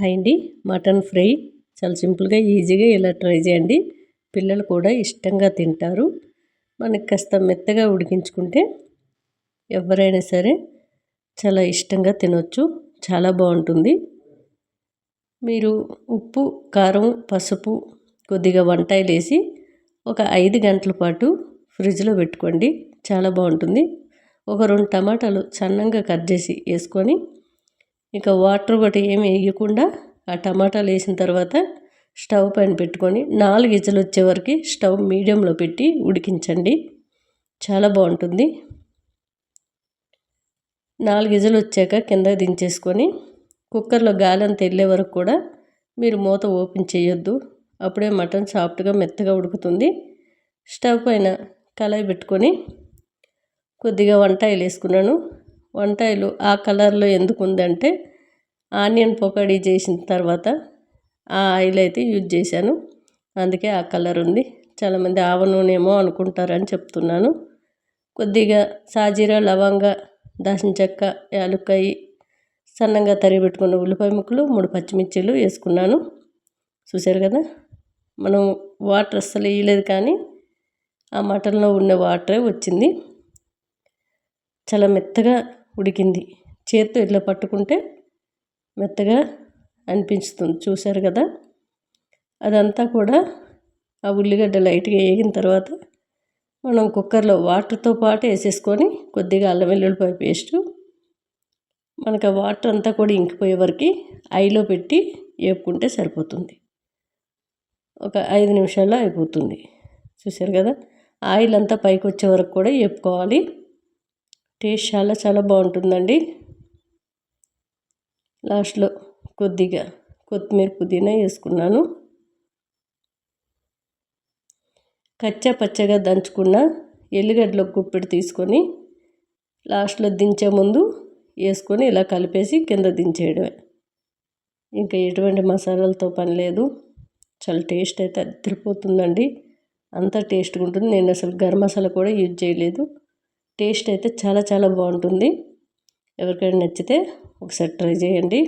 Hi అండి. Mutton fry చాలా సింపుల్గా ఈజీగా ఇలా ట్రై చేయండి. పిల్లలు కూడా ఇష్టంగా తింటారు. మనకి కాస్త మెత్తగా ఉడికించుకుంటే ఎవరైనా సరే చాలా ఇష్టంగా తినొచ్చు. చాలా బాగుంటుంది. మీరు ఉప్పు కారం పసుపు కొద్దిగా వంకాయలు వేసి ఒక ఐదు గంటల పాటు ఫ్రిడ్జ్లో పెట్టుకోండి. చాలా బాగుంటుంది. ఒక రెండు టమాటాలు సన్నంగా కట్ చేసి వేసుకొని ఇక వాటర్ ఒకటి ఏమి వేయకుండా ఆ టమాటాలు వేసిన తర్వాత స్టవ్ పైన పెట్టుకొని నాలుగు ఇజలు వచ్చే వరకు స్టవ్ మీడియంలో పెట్టి ఉడికించండి. చాలా బాగుంటుంది. నాలుగు ఇజలు వచ్చాక కింద దించేసుకొని కుక్కర్లో గాలి అంత వెళ్ళే వరకు కూడా మీరు మూత ఓపెన్ చేయొద్దు. అప్పుడే మటన్ సాఫ్ట్గా మెత్తగా ఉడుకుతుంది. స్టవ్ పైన కళాయి పెట్టుకొని కొద్దిగా వంకాయలు వేసుకున్నాను. వంకాయలు ఆ కలర్లో ఎందుకు ఉందంటే ఆనియన్ పొకడీ చేసిన తర్వాత ఆ ఆయిల్ అయితే యూజ్ చేశాను. అందుకే ఆ కలర్ ఉంది. చాలామంది ఆవ నూనెమో అనుకుంటారని చెప్తున్నాను. కొద్దిగా సాజీరా లవంగ దాచిన చెక్క యాలుక్కాయి సన్నంగా తరిగి పెట్టుకున్న ఉల్లిపాయ ముక్కలు మూడు పచ్చిమిర్చిలు వేసుకున్నాను. చూశారు కదా? మనం వాటర్ అస్సలు వేయలేదు కానీ ఆ మటన్లో ఉన్న వాటరే వచ్చింది. చాలా మెత్తగా ఉడికింది. చేత్తో ఇట్లా పట్టుకుంటే మెత్తగా అనిపించుతుంది చూశారు కదా? అదంతా కూడా ఆ ఉల్లిగడ్డ లైట్గా వేగిన తర్వాత మనం కుక్కర్లో వాటర్తో పాటు వేసేసుకొని కొద్దిగా అల్లం వెల్లుల్లిపాయ పేస్టు మనకు ఆ వాటర్ అంతా కూడా ఇంకిపోయే వరకు ఐలో పెట్టి వేపుకుంటే సరిపోతుంది. ఒక ఐదు నిమిషాల్లో అయిపోతుంది. చూశారు కదా? ఆయిల్ అంతా పైకి వచ్చే వరకు కూడా వేపుకోవాలి. టేస్ట్ చాలా చాలా బాగుంటుందండి. లాస్ట్లో కొద్దిగా కొత్తిమీర పుదీనా వేసుకున్నాను. కచ్చా పచ్చగా దంచుకున్న ఎల్లిగడ్డల గుప్పెడు తీసుకొని లాస్ట్లో దించే ముందు వేసుకొని ఇలా కలిపేసి కింద దించేయడమే. ఇంకా ఎటువంటి మసాలాలతో పని లేదు. చాలా టేస్ట్ అయితే అదిరిపోతుందండి అంత టేస్ట్గా ఉంటుంది. నేను అసలు గరం మసాలా కూడా యూజ్ చేయలేదు. టేస్ట్ అయితే చాలా చాలా బాగుంటుంది. ఎవరికైనా నచ్చితే ఒకసారి ట్రై చేయండి.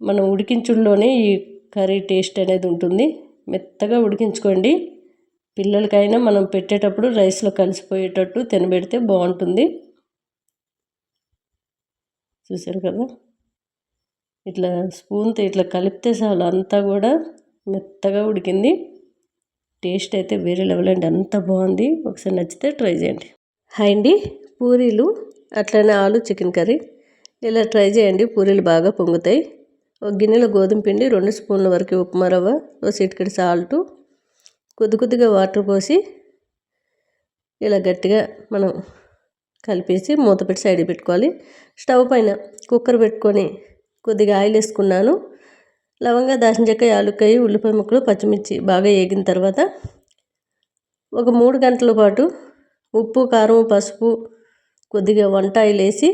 మనం ఉడికించుల్లోనే ఈ కర్రీ టేస్ట్ అనేది ఉంటుంది. మెత్తగా ఉడికించుకోండి. పిల్లలకైనా మనం పెట్టేటప్పుడు రైస్లో కలిసిపోయేటట్టు తినబెడితే బాగుంటుంది. చూసారు కదా? ఇట్లా స్పూన్తో ఇట్లా కలిపితే చాలు అంతా కూడా మెత్తగా ఉడికింది. టేస్ట్ అయితే వేరే లెవెల్ అండి. అంత బాగుంది. ఒకసారి నచ్చితే ట్రై చేయండి. హాయ్ అండి. పూరీలు అట్లనే ఆలు చికెన్ కర్రీ. ఇలా ట్రై చేయండి. పూరీలు బాగా పొంగుతాయి. ఒక గిన్నెలో గోధుమ పిండి రెండు స్పూన్ల వరకు ఉప్మా రవ్వ ఓ సిటికడి సాల్ట్. కొద్ది కొద్దిగా వాటర్ పోసి ఇలా గట్టిగా మనం కలిపేసి మూత పెట్టి సైడ్ పెట్టుకోవాలి. స్టవ్ పైన కుక్కర్ పెట్టుకొని కొద్దిగా ఆయిల్ వేసుకున్నాను. లవంగా దాచిన చెక్క యాలుక్కాయ ఉల్లిపాయ ముక్కలు పచ్చిమిర్చి బాగా వేగిన తర్వాత ఒక మూడు గంటల పాటు ఉప్పు కారం పసుపు కొద్దిగా వంట ఆయిల్ వేసి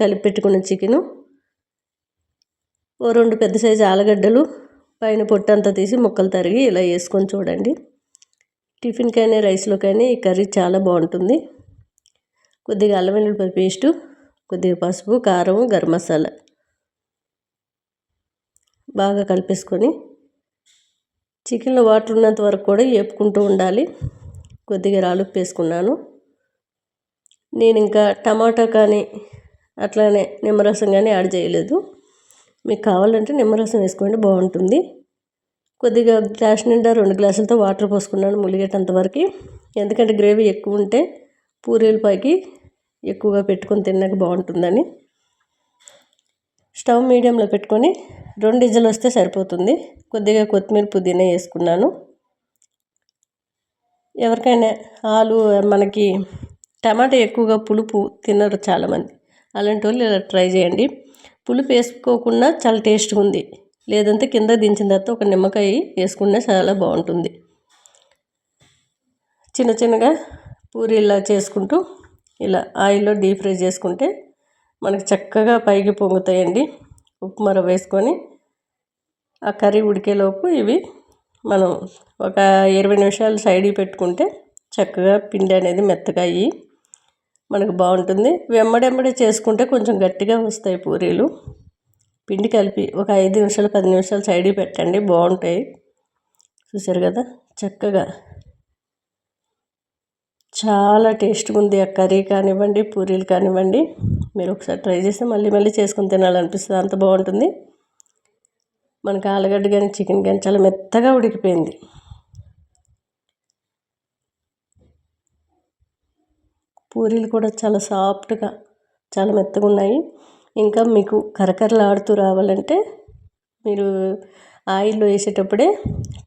కలిపి పెట్టుకున్న చికెను ఓ రెండు పెద్ద సైజు ఆలుగడ్డలు పైన పొట్టంతా తీసి ముక్కలు తరిగి ఇలా వేసుకొని చూడండి. టిఫిన్కైనా రైస్లోకైనా ఈ కర్రీ చాలా బాగుంటుంది. కొద్దిగా అల్లం వెల్లుల్లిపాయ పేస్టు కొద్దిగా పసుపు కారం గరం మసాలా. బాగా కలిపేసుకొని చికెన్లో వాటర్ ఉన్నంత వరకు కూడా వేపుకుంటూ ఉండాలి. కొద్దిగా రాలుపు వేసుకున్నాను నేను ఇంకా టమాటా కానీ అట్లానే నిమ్మరసం కానీ యాడ్ చేయలేదు. మీకు కావాలంటే నిమ్మరసం వేసుకోండి బాగుంటుంది. కొద్దిగా గ్లాస్ నిండా రెండు గ్లాసులతో వాటర్ పోసుకున్నాను ములిగేటంతవరకు ఎందుకంటే గ్రేవీ ఎక్కువ ఉంటే పూరీల పైకి ఎక్కువగా పెట్టుకొని తిన్నాక బాగుంటుందని. స్టవ్ మీడియంలో పెట్టుకొని రెండు ఇజలు వస్తే సరిపోతుంది. కొద్దిగా కొత్తిమీర పుదీనా వేసుకున్నాను. ఎవరికైనా ఆలు మనకి టమాటా ఎక్కువగా పులుపు తినరు చాలామంది. అలాంటి వాళ్ళు ఇలా ట్రై చేయండి. పులుపు వేసుకోకుండా చాలా టేస్ట్గా ఉంది. లేదంటే కింద దించిన తర్వాత ఒక నిమ్మకాయ వేసుకుంటే చాలా బాగుంటుంది. చిన్న చిన్నగా పూరీలా చేసుకుంటూ ఇలా ఆయిల్లో డీప్ ఫ్రై చేసుకుంటే మనకి చక్కగా పైకి పొంగుతాయండి. ఉప్మర వేసుకొని ఆ కర్రీ ఉడికేలోపు ఇవి మనం ఒక ఇరవై నిమిషాలు సైడ్కి పెట్టుకుంటే చక్కగా పిండి అనేది మెత్తగా అయ్యి మనకు బాగుంటుంది. వెమ్మడెమ్మడే చేసుకుంటే కొంచెం గట్టిగా వస్తాయి పూరీలు. పిండి కలిపి ఒక ఐదు నిమిషాలు పది నిమిషాలు సైడ్కి పెట్టండి. బాగుంటాయి. చూసారు కదా? చక్కగా చాలా టేస్ట్గా ఉంది ఆ కర్రీ కానివ్వండి పూరీలు కానివ్వండి. మీరు ఒకసారి ట్రై చేస్తే మళ్ళీ మళ్ళీ చేసుకుని తినాలనిపిస్తుంది. అంత బాగుంటుంది. మనకి ఆలుగడ్డ కానీ చికెన్ కానీ చాలా మెత్తగా ఉడికిపోయింది. పూరీలు కూడా చాలా సాఫ్ట్గా చాలా మెత్తగా ఉన్నాయి. ఇంకా మీకు కరకరలాడుతూ రావాలంటే మీరు ఆయిల్లో వేసేటప్పుడే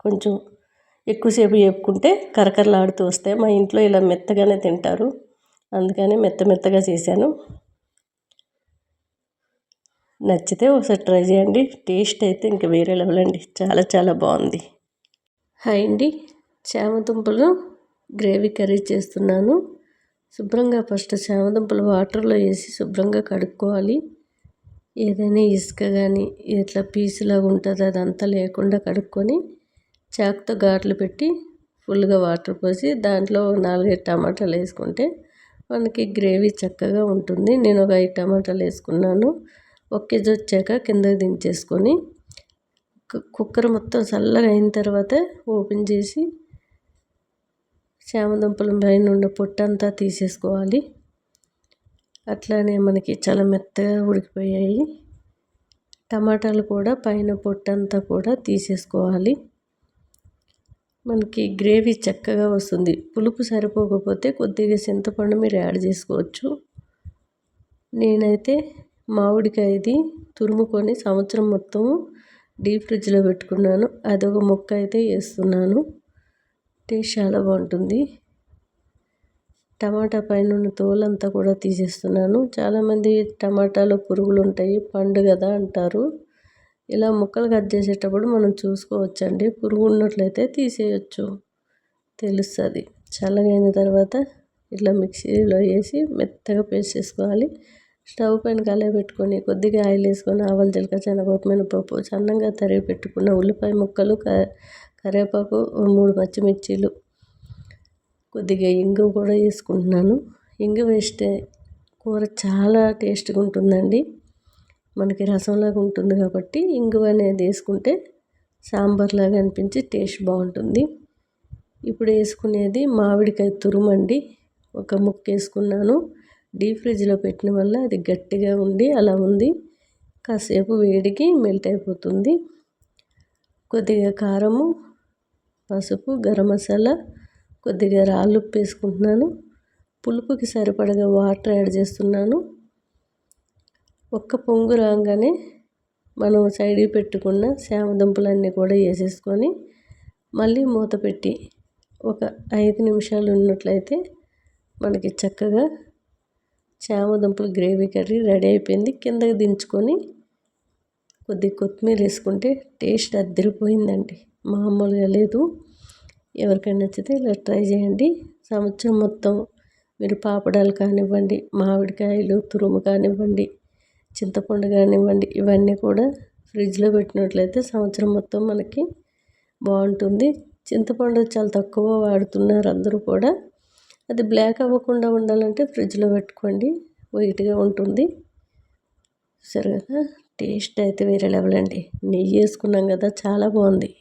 కొంచెం ఎక్కువసేపు వేపుకుంటే కరకరలాడుతూ వస్తాయి. మా ఇంట్లో ఇలా మెత్తగానే తింటారు. అందుకని మెత్త మెత్తగా చేశాను. నచ్చితే ఒకసారి ట్రై చేయండి. టేస్ట్ అయితే ఇంకా వేరే లెవెల్ అండి. చాలా చాలా బాగుంది. హాయ్ అండి. చామదుంపలు గ్రేవీ కర్రీ చేస్తున్నాను. శుభ్రంగా ఫస్ట్ చామదుంపలు వాటర్లో వేసి శుభ్రంగా కడుక్కోవాలి. ఏదైనా ఇసుక కానీ ఇట్లా పీసులాగా ఉంటుంది అదంతా లేకుండా కడుక్కొని చాకుతో ఘాట్లు పెట్టి ఫుల్గా వాటర్ పోసి దాంట్లో నాలుగైదు టమాటాలు వేసుకుంటే మనకి గ్రేవీ చక్కగా ఉంటుంది. నేను ఒక ఐదు టమాటాలు వేసుకున్నాను. ఒక కేజీ వచ్చాక కింద దించేసుకొని కుక్కర్ మొత్తం చల్లగా అయిన తర్వాత ఓపెన్ చేసి చామదుంపల పైన ఉన్న పొట్టంతా తీసేసుకోవాలి. అట్లానే మనకి చాలా మెత్తగా ఉడికిపోయాయి. టమాటాలు కూడా పైన పొట్టంతా కూడా తీసేసుకోవాలి. మనకి గ్రేవీ చక్కగా వస్తుంది. పులుపు సరిపోకపోతే కొద్దిగా చింతపండు మీరు యాడ్ చేసుకోవచ్చు. నేనైతే మామిడికాయది తురుముకొని సంవత్సరం మొత్తం డీప్ ఫ్రిడ్జ్లో పెట్టుకున్నాను. అదొక ముక్క అయితే వేస్తున్నాను. టేస్ట్ చాలా బాగుంటుంది. టమాటా పైన ఉన్న తోలంతా కూడా తీసేస్తున్నాను. చాలామంది టమాటాలో పురుగులు ఉంటాయి పండు కదా అంటారు. ఇలా ముక్కలు కట్ చేసేటప్పుడు మనం చూసుకోవచ్చండి. పురుగు ఉన్నట్లయితే తీసేయచ్చు. తెలుస్తుంది. చల్లగైన తర్వాత ఇట్లా మిక్సీలో వేసి మెత్తగా పేస్ట్ చేసుకోవాలి. స్టవ్ పైన కళాయి పెట్టుకొని కొద్దిగా ఆయిల్ వేసుకొని ఆవాలు జీలకర్ర శనగపప్పు మినపప్పు సన్నంగా తరిగి పెట్టుకున్న ఉల్లిపాయ ముక్కలు కరివేపాకు మూడు పచ్చిమిర్చీలు కొద్దిగా ఇంగు కూడా వేసుకుంటున్నాను. ఇంగు వేస్తే కూర చాలా టేస్ట్గా ఉంటుందండి. మనకి రసంలాగా ఉంటుంది కాబట్టి ఇంగు అనేది వేసుకుంటే సాంబార్ లాగా అనిపించి టేస్ట్ బాగుంటుంది. ఇప్పుడు వేసుకునేది మామిడికాయ తురుమండి. ఒక ముక్క వేసుకున్నాను. డీప్ ఫ్రిడ్జ్లో పెట్టిన వల్ల అది గట్టిగా ఉండి అలా ఉంది. కాసేపు వేడికి మెల్ట్ అయిపోతుంది. కొద్దిగా కారము పసుపు గరం మసాలా కొద్దిగా రాళ్ళు ఉప్పు వేసుకుంటున్నాను. పులుపుకి సరిపడగా వాటర్ యాడ్ చేస్తున్నాను. ఒక్క పొంగు రాగానే మనం సైడ్కి పెట్టుకున్న శామదుంపలన్నీ కూడా వేసేసుకొని మళ్ళీ మూత పెట్టి ఒక ఐదు నిమిషాలు ఉన్నట్లయితే మనకి చక్కగా చామదుంపల గ్రేవీ కర్రీ రెడీ అయిపోయింది. కిందకి దించుకొని కొద్దిగా కొత్తిమీర వేసుకుంటే టేస్ట్ అద్దరిపోయిందండి. మామూలుగా లేదు. ఎవరికైనా నచ్చితే ఇలా ట్రై చేయండి. సంవత్సరం మొత్తం మీరు పాపడాలు కానివ్వండి మామిడికాయలు తురుము కానివ్వండి చింతపండు కానివ్వండి ఇవన్నీ కూడా ఫ్రిడ్జ్లో పెట్టినట్లయితే సంవత్సరం మొత్తం మనకి బాగుంటుంది. చింతపండు చాలా తక్కువ వాడుతున్నారు అందరూ కూడా. అది బ్లాక్ అవ్వకుండా ఉండాలంటే ఫ్రిడ్జ్లో పెట్టుకోండి. వైట్గా ఉంటుంది. సరే కదా? టేస్ట్ అయితే వేరే లెవెల్ అండి. నెయ్యి వేసుకున్నాం కదా చాలా బాగుంది.